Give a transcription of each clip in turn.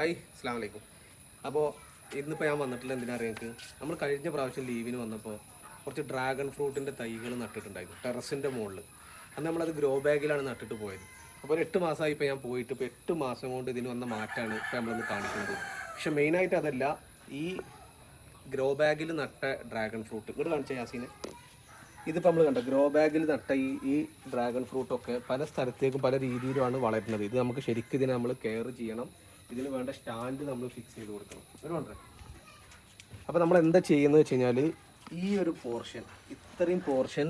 Hi അസ്സാം വലൈക്കും അപ്പോൾ ഇന്നിപ്പോൾ ഞാൻ വന്നിട്ടില്ല എന്തിനാ നിങ്ങൾക്ക് നമ്മൾ കഴിഞ്ഞ പ്രാവശ്യം ലീവിന് വന്നപ്പോൾ കുറച്ച് ഡ്രാഗൺ ഫ്രൂട്ടിന്റെ തൈകൾ നട്ടിട്ടുണ്ടായിരുന്നു ടെറസിന്റെ മുകളിൽ അന്ന് നമ്മളത് ഗ്രോ ബാഗിലാണ് നട്ടിട്ട് പോയത്. അപ്പോൾ ഒരു എട്ട് മാസമായി ഇപ്പോൾ ഞാൻ പോയിട്ട് ഇപ്പോൾ എട്ട് മാസം കൊണ്ട് ഇതിന് വന്ന മാറ്റമാണ് ഇപ്പോൾ നമ്മളിന്ന് കാണിക്കുന്നത്. പക്ഷെ മെയിനായിട്ട് അതല്ല ഈ ഗ്രോ ബാഗിൽ നട്ട ഡ്രാഗൺ ഫ്രൂട്ട് ഇങ്ങോട്ട് കാണിച്ച യാസീനെ? ഇതിപ്പോൾ നമ്മൾ കണ്ട ഗ്രോ ബാഗിൽ നട്ട ഈ ഈ ഡ്രാഗൺ ഫ്രൂട്ടൊക്കെ പല സ്ഥലത്തേക്കും പല രീതിയിലുമാണ് വളരുന്നത്. ഇത് നമുക്ക് ശരിക്കും ഇതിനെ നമ്മൾ കെയർ ചെയ്യണം. ഇതിന് വേണ്ട സ്റ്റാൻഡ് നമ്മൾ ഫിക്സ് ചെയ്ത് കൊടുക്കണം. ഒരു കൊണ്ടേ. അപ്പോൾ നമ്മൾ എന്താ ചെയ്യുന്നത് വെച്ച് കഴിഞ്ഞാൽ ഈ ഒരു പോർഷൻ ഇത്രയും പോർഷൻ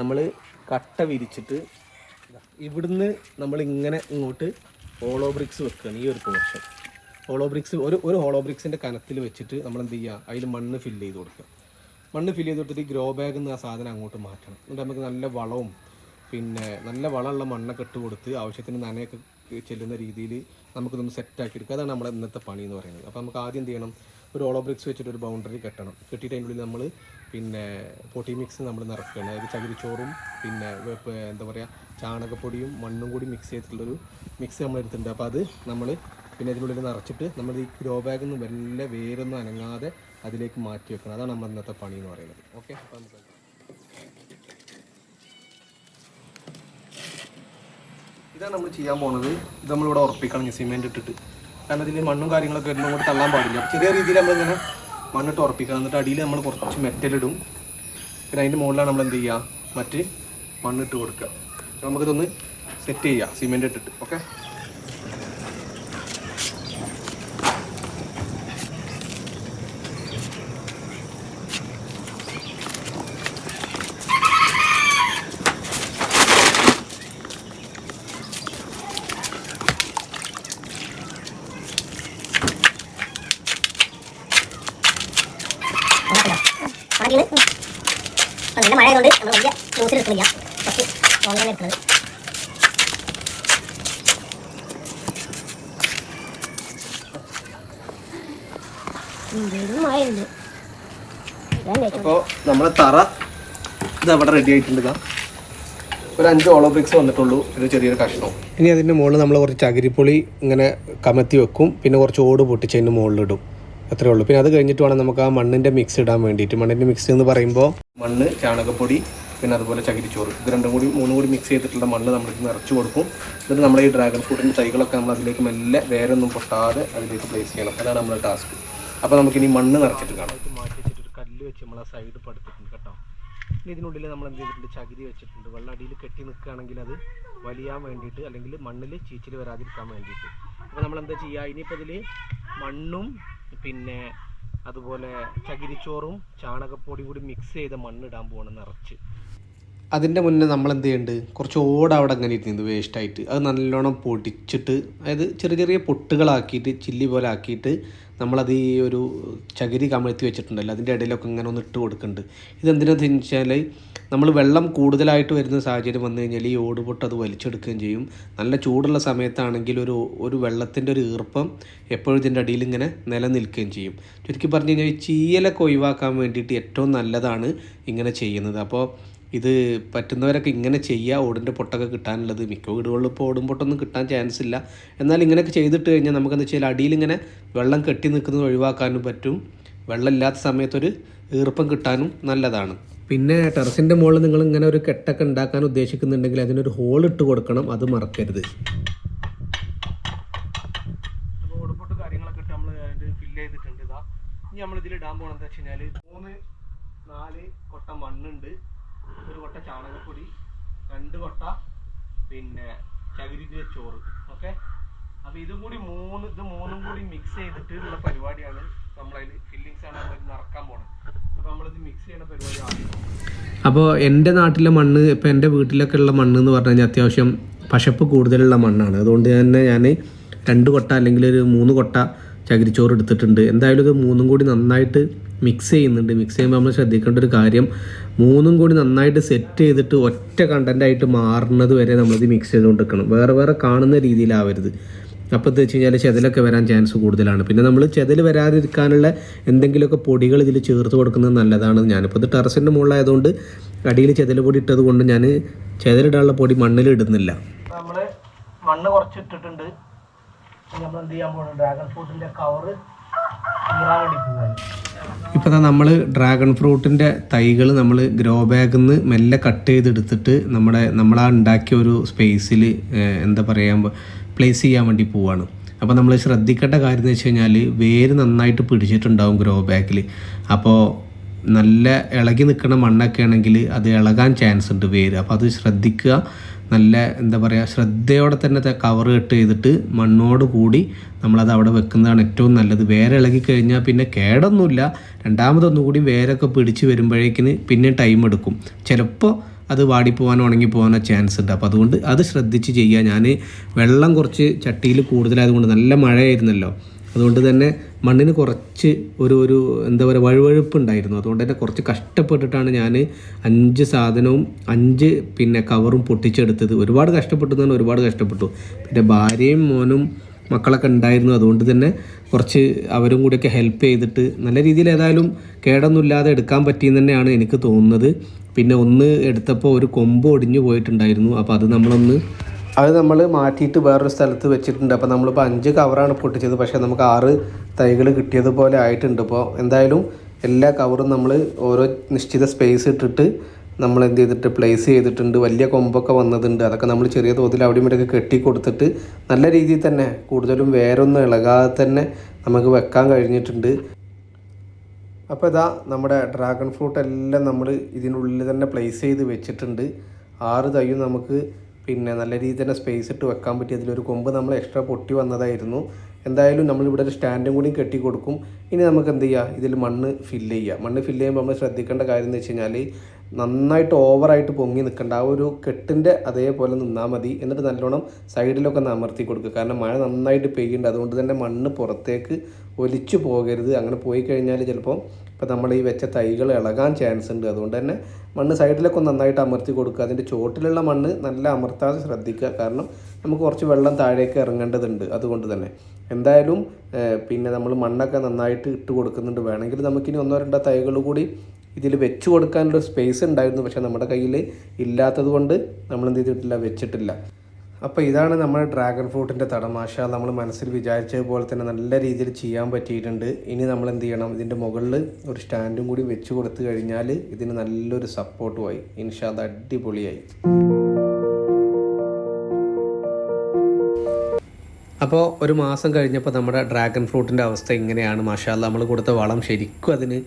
നമ്മൾ കട്ട വിരിച്ചിട്ട് ഇവിടുന്ന് നമ്മൾ ഇങ്ങനെ ഇങ്ങോട്ട് ഹോളോ ബ്രിക്സ് വെക്കുകയാണ് ഈ ഒരു പോർഷൻ ഹോളോ ബ്രിക്സ് ഒരു ഒരു ഹോളോ ബ്രിക്സിന്റെ കനത്തിൽ വെച്ചിട്ട് നമ്മൾ എന്ത് ചെയ്യുക? അതിൽ മണ്ണ് ഫില്ല് ചെയ്ത് കൊടുക്കുക. മണ്ണ് ഫില്ല് ചെയ്ത് കൊടുത്തിട്ട് ഗ്രോ ബാഗിൽ നിന്ന് ആ സാധനം അങ്ങോട്ട് മാറ്റണം. എന്നിട്ട് നമുക്ക് നല്ല വളവും പിന്നെ നല്ല വളമുള്ള മണ്ണൊക്കെ ഇട്ട് കൊടുത്ത് ആവശ്യത്തിന് നനയൊക്കെ ചെല്ലുന്ന രീതിയിൽ നമുക്കിതൊന്ന് സെറ്റാക്കി എടുക്കുക അതാണ് നമ്മുടെ ഇന്നത്തെ പണി എന്ന് പറയുന്നത്. അപ്പോൾ നമുക്ക് ആദ്യം എന്ത് ചെയ്യണം? ഒരു ഓളോ ബ്രിക്സ് വെച്ചിട്ട് ഒരു ബൗണ്ടറി കെട്ടണം. കെട്ടിയിട്ട് അതിന്റെ ഉള്ളിൽ നമ്മൾ പിന്നെ പൊട്ടി മിക്സ് നമ്മൾ നിറക്കുകയാണ് അതായത് ചകിരിച്ചോറും പിന്നെ എന്താ പറയുക ചാണകപ്പൊടിയും മണ്ണും കൂടി മിക്സ് ചെയ്തിട്ടുള്ളൊരു മിക്സ് നമ്മൾ എടുത്തിട്ടുണ്ട്. അപ്പോൾ അത് നമ്മൾ പിന്നെ ഇതിനുള്ളിൽ നിറച്ചിട്ട് നമ്മൾ ഈ ഗ്രോ ബാഗിൽ നിന്ന് വല്ല വേരൊന്നും അനങ്ങാതെ അതിലേക്ക് മാറ്റി വെക്കണം. അതാണ് നമ്മൾ ഇന്നത്തെ പണി എന്ന് പറയുന്നത്. ഓക്കെ? അപ്പോൾ നമുക്ക് ഇതാണ് നമ്മൾ ചെയ്യാൻ പോകുന്നത് ഇത് നമ്മളിവിടെ ഉറപ്പിക്കണം സിമെന്റ് ഇട്ടിട്ട്. കാരണം ഇതിൽ മണ്ണും കാര്യങ്ങളൊക്കെ വരുമ്പോൾ കൂടി തള്ളാൻ പാടില്ല. ചെറിയ രീതിയിൽ നമ്മളിങ്ങനെ മണ്ണിട്ട് ഉറപ്പിക്കണം. എന്നിട്ട് അടിയിൽ നമ്മൾ കുറച്ച് മെറ്റലിടും പിന്നെ അതിന്റെ മുകളിലാണ് നമ്മൾ എന്ത് ചെയ്യുക? മറ്റ് മണ്ണിട്ട് കൊടുക്കുക. നമുക്കിതൊന്ന് സെറ്റ് ചെയ്യാം സിമെന്റ് ഇട്ടിട്ട്. ഓക്കെ ആദ്യം നല്ല മഴ ആയതുകൊണ്ട് നമ്മൾ വലിയ ക്ലോസിൽ എടുക്കുന്നില്ല കുറച്ച് ലോങ്ങിലാണ് എടുക്കുന്നത്. അപ്പോൾ നമ്മളെ തറ ഇത് അവിടെ റെഡി ആയിട്ടുണ്ട് ഒരു അഞ്ച് ഓളോ ബ്രിക്സ് വന്നിട്ടുള്ളൂ. ഒരു ചെറിയൊരു കഷ്ണം. ഇനി അതിന്റെ മുകളിൽ നമ്മൾ കുറച്ച് ചകിരിപ്പൊളി ഇങ്ങനെ കമത്തി വെക്കും. പിന്നെ കുറച്ച് ഓട് പൊട്ടിച്ച് അതിന്റെ മുകളിലിടും. അത്രേ ഉള്ളൂ. പിന്നെ അത് കഴിഞ്ഞിട്ട് വേണം നമുക്ക് ആ മണ്ണിന്റെ മിക്സ് ഇടാൻ വേണ്ടിയിട്ട്. മണ്ണിന്റെ മിക്സ് എന്ന് പറയുമ്പോൾ മണ്ണ് ചാണകപ്പൊടി പിന്നെ അതുപോലെ ചകിരിച്ചോറ്. ഇത് രണ്ടും കൂടി മൂന്നും കൂടി മിക്സ് ചെയ്തിട്ടുള്ള മണ്ണ് നമ്മൾക്ക് നിറച്ച് കൊടുക്കും. എന്നിട്ട് നമ്മൾ ഈ ഡ്രാഗൺ ഫ്രൂട്ടിന്റെ തൈകളൊക്കെ നമ്മൾ അതിലേക്ക് മെല്ലെ വേരൊന്നും പൊട്ടാതെ അതിലേക്ക് പ്ലേസ് ചെയ്യണം. അതാണ് നമ്മുടെ ടാസ്ക് അപ്പോൾ നമുക്കിനി മണ്ണ് നിറച്ചിട്ട് കാണാം. മാറ്റി വെച്ചിട്ട് ഒരു കല്ല് വെച്ച് നമ്മൾ ആ സൈഡ് പടുത്തിട്ടുണ്ട് കേട്ടോ. പിന്നെ ഇതിനുള്ളിൽ നമ്മൾ എന്ത് ചെയ്തിട്ടുണ്ട്? ചകിരി വെച്ചിട്ടുണ്ട്. വെള്ളം അടിയിൽ കെട്ടി നിൽക്കുകയാണെങ്കിൽ അത് വലിയാൻ വേണ്ടിയിട്ട് അല്ലെങ്കിൽ മണ്ണിൽ ചീച്ചിൽ വരാതിരിക്കാൻ വേണ്ടിയിട്ട്. അപ്പോൾ നമ്മൾ എന്താ ചെയ്യുക ഇനിയിപ്പോൾ ഇതിൽ മണ്ണും പിന്നെ അതുപോലെ ചകിരിച്ചോറും ചാണകപ്പൊടിയും കൂടി മിക്സ് ചെയ്ത മണ്ണിടാൻ പോകണം നിറച്ച്. അതിന്റെ മുന്നേ നമ്മൾ എന്ത് ചെയ്യുന്നുണ്ട് കുറച്ച് ഓട് അവിടെ അങ്ങനെ ഇരുന്നത് വേസ്റ്റായിട്ട് അത് നല്ലോണം പൊടിച്ചിട്ട് അതായത് ചെറിയ ചെറിയ പൊട്ടുകളാക്കിയിട്ട് ചില്ലി പോലെ ആക്കിയിട്ട് നമ്മളത് ഈ ഒരു ചകിരി കമഴ്ത്തി വെച്ചിട്ടുണ്ടല്ലോ അതിന്റെ ഇടയിലൊക്കെ ഇങ്ങനെ ഒന്ന് ഇട്ട് കൊടുക്കുന്നുണ്ട് ഇതെന്തിനാന്ന് വെച്ചാൽ നമ്മൾ വെള്ളം കൂടുതലായിട്ട് വരുന്ന സാഹചര്യം വന്നു കഴിഞ്ഞാൽ ഈ ഓട് പൊട്ട് അത് വലിച്ചെടുക്കുകയും ചെയ്യും. നല്ല ചൂടുള്ള സമയത്താണെങ്കിൽ ഒരു ഒരു വെള്ളത്തിന്റെ ഒരു ഈർപ്പം എപ്പോഴും ഇതിന്റെ അടിയിൽ ഇങ്ങനെ നിലനിൽക്കുകയും ചെയ്യും. ചുരുക്കി പറഞ്ഞു കഴിഞ്ഞാൽ ഈ ചീയലൊക്കെ ഒഴിവാക്കാൻ വേണ്ടിയിട്ട് ഏറ്റവും നല്ലതാണ് ഇങ്ങനെ ചെയ്യുന്നത്. അപ്പോൾ ഇത് പറ്റുന്നവരൊക്കെ ഇങ്ങനെ ചെയ്യുക ഓടിന്റെ പൊട്ടൊക്കെ കിട്ടാനുള്ളത്. മിക്ക വീടുകളിലും ഇപ്പോൾ ഓടും പൊട്ടൊന്നും കിട്ടാൻ ചാൻസ് ഇല്ല. എന്നാൽ ഇങ്ങനെയൊക്കെ ചെയ്തിട്ട് കഴിഞ്ഞാൽ നമുക്കെന്ന് വെച്ചാൽ അടിയിൽ ഇങ്ങനെ വെള്ളം കെട്ടി നിൽക്കുന്നത് ഒഴിവാക്കാനും പറ്റും. വെള്ളമില്ലാത്ത സമയത്തൊരു ഈർപ്പം കിട്ടാനും നല്ലതാണ്. പിന്നെ ടെറസിന്റെ മുകളിൽ നിങ്ങൾ ഇങ്ങനെ ഒരു കെട്ടൊക്കെ ഉണ്ടാക്കാൻ ഉദ്ദേശിക്കുന്നുണ്ടെങ്കിൽ അതിനൊരു ഹോൾ ഇട്ട് കൊടുക്കണം. അത് മറക്കരുത്. കാര്യങ്ങളൊക്കെ നമ്മൾ ചെയ്തിട്ടുണ്ട്. ഇനി നമ്മൾ ഇതിൽ ഇടാൻ പോകണമെന്ന് വെച്ച് കഴിഞ്ഞാൽ മൂന്ന് നാല് കൊട്ട മണ്ണുണ്ട്. ഒരു കൊട്ട ചാണകപ്പൊടി രണ്ട് കൊട്ട പിന്നെ ചകിരിന്റെ ചോറ് ഓക്കെ? അപ്പോൾ ഇതും കൂടി മൂന്ന് ഇത് മൂന്നും കൂടി മിക്സ് ചെയ്തിട്ട് ഉള്ള പരിപാടിയാണ് നമ്മളതിൽ ഫില്ലിങ്സ് ആണ് നമ്മൾ നിറക്കാൻ പോണത്. അപ്പോൾ നമ്മളിത് മിക്സ് ചെയ്യുന്ന പരിപാടി അപ്പോൾ എന്റെ നാട്ടിലെ മണ്ണ് ഇപ്പോൾ എന്റെ വീട്ടിലൊക്കെ ഉള്ള മണ്ണ് എന്ന് പറഞ്ഞു കഴിഞ്ഞാൽ അത്യാവശ്യം പശപ്പ് കൂടുതലുള്ള മണ്ണാണ്. അതുകൊണ്ട് തന്നെ ഞാൻ രണ്ട് കൊട്ട അല്ലെങ്കിൽ ഒരു മൂന്ന് കൊട്ട ചകിരിച്ചോറ് എടുത്തിട്ടുണ്ട്. എന്തായാലും ഇത് മൂന്നും കൂടി നന്നായിട്ട് മിക്സ് ചെയ്യുന്നുണ്ട്. മിക്സ് ചെയ്യുമ്പോൾ നമ്മൾ ശ്രദ്ധിക്കേണ്ട ഒരു കാര്യം മൂന്നും കൂടി നന്നായിട്ട് സെറ്റ് ചെയ്തിട്ട് ഒറ്റ കണ്ടന്റായിട്ട് മാറുന്നത് വരെ നമ്മളിത് മിക്സ് ചെയ്തുകൊണ്ടിരിക്കണം. വേറെ വേറെ കാണുന്ന രീതിയിലാവരുത്. അപ്പോൾ എന്താ വെച്ച് കഴിഞ്ഞാൽ ചെതലൊക്കെ വരാൻ ചാൻസ് കൂടുതലാണ്. പിന്നെ നമ്മൾ ചെതൽ വരാതിരിക്കാനുള്ള എന്തെങ്കിലുമൊക്കെ പൊടികൾ ഇതിൽ ചേർത്ത് കൊടുക്കുന്നത് നല്ലതാണ് ഞാനിപ്പോൾ ഇത് ടെറസിന്റെ മുകളിലായതുകൊണ്ട് അടിയിൽ ചെതൽ പൊടി ഇട്ടത് കൊണ്ട് ഞാൻ ചെതലിടാനുള്ള പൊടി മണ്ണിൽ ഇടുന്നില്ല. നമ്മൾ മണ്ണ് കുറച്ച് ഇട്ടിട്ടുണ്ട്. നമ്മൾ എന്ത് ഡ്രാഗൺ നമ്മൾ ഡ്രാഗൺ ഫ്രൂട്ടിന്റെ തൈകൾ നമ്മൾ ഗ്രോ ബാഗിൽ നിന്ന് മെല്ലെ കട്ട് ചെയ്തെടുത്തിട്ട് നമ്മുടെ നമ്മളാ ഉണ്ടാക്കിയ ഒരു സ്പേസിൽ എന്താ പറയുക പ്ലേസ് ചെയ്യാൻ വേണ്ടി പോവാണ്. അപ്പോൾ നമ്മൾ ശ്രദ്ധിക്കേണ്ട കാര്യം എന്ന് വെച്ച് കഴിഞ്ഞാൽ വേര് നന്നായിട്ട് പിടിച്ചിട്ടുണ്ടാവും ഗ്രോ ബാഗിൽ അപ്പോൾ നല്ല ഇളകി നിൽക്കുന്ന മണ്ണൊക്കെ ആണെങ്കിൽ അത് ഇളകാൻ ചാൻസ് ഉണ്ട് വേര്. അപ്പോൾ അത് ശ്രദ്ധിക്കുക. നല്ല എന്താ പറയുക ശ്രദ്ധയോടെ തന്നെ കവർ കട്ട് ചെയ്തിട്ട് മണ്ണോട് കൂടി നമ്മളത് അവിടെ വെക്കുന്നതാണ് ഏറ്റവും നല്ലത്. വേറെ ഇളകി കഴിഞ്ഞാൽ പിന്നെ കേടൊന്നുമില്ല. രണ്ടാമതൊന്നും കൂടി വേരൊക്കെ പിടിച്ച് വരുമ്പോഴേക്കിന് പിന്നെ ടൈം എടുക്കും. ചിലപ്പോൾ അത് വാടിപ്പോവാനോ ഉണങ്ങിപ്പോവാനോ ചാൻസ് ഉണ്ട്. അപ്പോൾ അതുകൊണ്ട് അത് ശ്രദ്ധിച്ച് ചെയ്യുക ഞാൻ വെള്ളം കുറച്ച് ചട്ടിയിൽ കൂടുതലായതുകൊണ്ട് നല്ല മഴയായിരുന്നല്ലോ. അതുകൊണ്ട് തന്നെ മണ്ണിന് കുറച്ച് ഒരു ഒരു എന്താ പറയുക വഴുവഴുപ്പ് ഉണ്ടായിരുന്നു അതുകൊണ്ട് തന്നെ കുറച്ച് കഷ്ടപ്പെട്ടിട്ടാണ് ഞാൻ അഞ്ച് സാധനവും അഞ്ച് പിന്നെ കവറും പൊട്ടിച്ചെടുത്തത്. ഒരുപാട് കഷ്ടപ്പെട്ടു ഒരുപാട് കഷ്ടപ്പെട്ടു. പിന്നെ ഭാര്യയും മോനും മക്കളൊക്കെ ഉണ്ടായിരുന്നു. അതുകൊണ്ട് തന്നെ കുറച്ച് അവരും കൂടിയൊക്കെ ഹെൽപ്പ് ചെയ്തിട്ട് നല്ല രീതിയിൽ ഏതായാലും കേടൊന്നുമില്ലാതെ എടുക്കാൻ പറ്റിയെന്ന് തന്നെയാണ് എനിക്ക് തോന്നുന്നത്. പിന്നെ ഒന്ന് എടുത്തപ്പോൾ ഒരു കൊമ്പ് ഒടിഞ്ഞു പോയിട്ടുണ്ടായിരുന്നു. അപ്പോൾ അത് നമ്മളൊന്ന് അത് നമ്മൾ മാറ്റിയിട്ട് വേറൊരു സ്ഥലത്ത് വെച്ചിട്ടുണ്ട്. അപ്പോൾ നമ്മളിപ്പോൾ അഞ്ച് കവറാണ് പൊട്ടിച്ചത്. പക്ഷേ നമുക്ക് ആറ് തൈകൾ കിട്ടിയതുപോലെ ആയിട്ടുണ്ട്. ഇപ്പോൾ എന്തായാലും എല്ലാ കവറും നമ്മൾ ഓരോ നിശ്ചിത സ്പേസ് ഇട്ടിട്ട് നമ്മൾ എന്ത് ചെയ്തിട്ട് പ്ലേസ് ചെയ്തിട്ടുണ്ട്. വലിയ കൊമ്പൊക്കെ വന്നതുണ്ട്. അതൊക്കെ നമ്മൾ ചെറിയ തോതിൽ അവിടെയും ഇവിടെയൊക്കെ കെട്ടി കൊടുത്തിട്ട് നല്ല രീതിയിൽ തന്നെ കൂടുതലും വേരൊന്നും ഇളകാതെ തന്നെ നമുക്ക് വെക്കാൻ കഴിഞ്ഞിട്ടുണ്ട്. അപ്പോൾ ഇതാ നമ്മുടെ ഡ്രാഗൺ ഫ്രൂട്ട് എല്ലാം നമ്മൾ ഇതിനുള്ളിൽ തന്നെ പ്ലേസ് ചെയ്ത് വെച്ചിട്ടുണ്ട്. ആറ് തൈയും നമുക്ക് പിന്നെ നല്ല രീതിയിൽ തന്നെ സ്പേസ് ഇട്ട് വെക്കാൻ പറ്റി അതിലൊരു കൊമ്പ് നമ്മൾ എക്സ്ട്രാ പൊട്ടി വന്നതായിരുന്നു. എന്തായാലും നമ്മളിവിടെ ഒരു സ്റ്റാൻഡും കൂടി കെട്ടി കൊടുക്കും. ഇനി നമുക്ക് എന്ത് ചെയ്യുക ഇതിൽ മണ്ണ് ഫില്ല് ചെയ്യുക മണ്ണ് ഫില്ല് ചെയ്യുമ്പോൾ നമ്മൾ ശ്രദ്ധിക്കേണ്ട കാര്യം എന്ന് വെച്ച് കഴിഞ്ഞാൽ നന്നായിട്ട് ഓവറായിട്ട് പൊങ്ങി നിൽക്കേണ്ട ആ ഒരു കെട്ടിന്റെ അതേപോലെ നിന്നാൽ മതി. എന്നിട്ട് നല്ലോണം സൈഡിലൊക്കെ ഒന്ന് അമർത്തി കൊടുക്കുക. കാരണം മഴ നന്നായിട്ട് പെയ്യുന്നുണ്ട്. അതുകൊണ്ട് തന്നെ മണ്ണ് പുറത്തേക്ക് ഒലിച്ചു പോകരുത്. അങ്ങനെ പോയി കഴിഞ്ഞാൽ ചിലപ്പോൾ ഇപ്പോൾ നമ്മൾ ഈ വെച്ച തൈകൾ ഇളകാൻ ചാൻസ് ഉണ്ട്. അതുകൊണ്ട് തന്നെ മണ്ണ് സൈഡിലൊക്കെ നന്നായിട്ട് അമർത്തി കൊടുക്കുക. അതിന്റെ ചോട്ടിലുള്ള മണ്ണ് നല്ല അമർത്താതെ ശ്രദ്ധിക്കുക. കാരണം നമുക്ക് കുറച്ച് വെള്ളം താഴേക്ക് ഇറങ്ങേണ്ടതുണ്ട്. അതുകൊണ്ട് തന്നെ. എന്തായാലും പിന്നെ നമ്മൾ മണ്ണൊക്കെ നന്നായിട്ട് ഇട്ട് കൊടുക്കുന്നുണ്ട്. വേണമെങ്കിൽ നമുക്കിനി ഒന്നോ രണ്ടോ തൈകൾ കൂടി ഇതിൽ വെച്ച് കൊടുക്കാനുള്ള സ്പേസ് ഉണ്ടായിരുന്നു. പക്ഷേ നമ്മുടെ കയ്യിൽ ഇല്ലാത്തത് കൊണ്ട് നമ്മൾ എന്ത് ചെയ്തിട്ടില്ല വെച്ചിട്ടില്ല. അപ്പോൾ ഇതാണ് നമ്മുടെ ഡ്രാഗൺ ഫ്രൂട്ടിന്റെ തടമാശ നമ്മൾ മനസ്സിൽ വിചാരിച്ചതുപോലെ തന്നെ നല്ല രീതിയിൽ ചെയ്യാൻ പറ്റിയിട്ടുണ്ട്. ഇനി നമ്മൾ എന്ത് ചെയ്യണം? ഇതിന്റെ മുകളിൽ ഒരു സ്റ്റാൻഡും കൂടി വെച്ച് കൊടുത്തു കഴിഞ്ഞാൽ ഇതിന് നല്ലൊരു സപ്പോർട്ടുമായി ഇൻഷാദ് അടിപൊളിയായി. അപ്പോൾ ഒരു മാസം കഴിഞ്ഞപ്പോൾ നമ്മുടെ ഡ്രാഗൺ ഫ്രൂട്ടിന്റെ അവസ്ഥ ഇങ്ങനെയാണ്. മാഷാല്ല നമ്മൾ കൊടുത്ത വളം ശരിക്കും അതിന്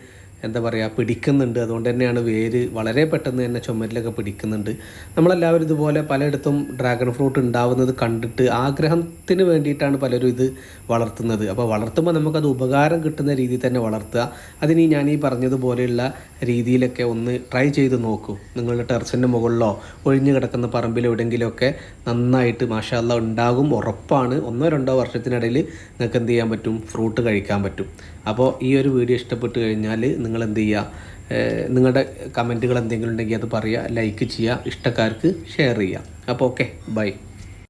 എന്താ പറയുക പിടിക്കുന്നുണ്ട്. അതുകൊണ്ട് തന്നെയാണ് വേര് വളരെ പെട്ടെന്ന് തന്നെ ചുമരിലൊക്കെ പിടിക്കുന്നുണ്ട്. നമ്മളെല്ലാവരും ഇതുപോലെ പലയിടത്തും ഡ്രാഗൺ ഫ്രൂട്ട് ഉണ്ടാവുന്നത് കണ്ടിട്ട് ആഗ്രഹത്തിന് വേണ്ടിയിട്ടാണ് പലരും ഇത് വളർത്തുന്നത്. അപ്പോൾ വളർത്തുമ്പോൾ നമുക്കത് ഉപകാരം കിട്ടുന്ന രീതിയിൽ തന്നെ വളർത്തുക. അതിന് ഞാൻ ഈ പറഞ്ഞതുപോലെയുള്ള രീതിയിലൊക്കെ ഒന്ന് ട്രൈ ചെയ്ത് നോക്കൂ. നിങ്ങളുടെ ടെറസിന്റെ മുകളിലോ ഒഴിഞ്ഞു കിടക്കുന്ന പറമ്പിലോ എവിടെയെങ്കിലുമൊക്കെ നന്നായിട്ട് മാഷാല്ല ഉണ്ടാകും. ഉറപ്പാണ്. ഒന്നോ രണ്ടോ വർഷത്തിനിടയിൽ നിങ്ങൾക്ക് എന്ത് ചെയ്യാൻ പറ്റും? ഫ്രൂട്ട് കഴിക്കാൻ പറ്റും. അപ്പോൾ ഈ ഒരു വീഡിയോ ഇഷ്ടപ്പെട്ടു കഴിഞ്ഞാൽ നിങ്ങൾ എന്ത് ചെയ്യുക നിങ്ങളുടെ കമന്റുകൾ എന്തെങ്കിലും ഉണ്ടെങ്കിൽ അത് പറയുക ലൈക്ക് ചെയ്യുക ഇഷ്ടക്കാർക്ക് ഷെയർ ചെയ്യുക. അപ്പോൾ ഓക്കെ ബൈ.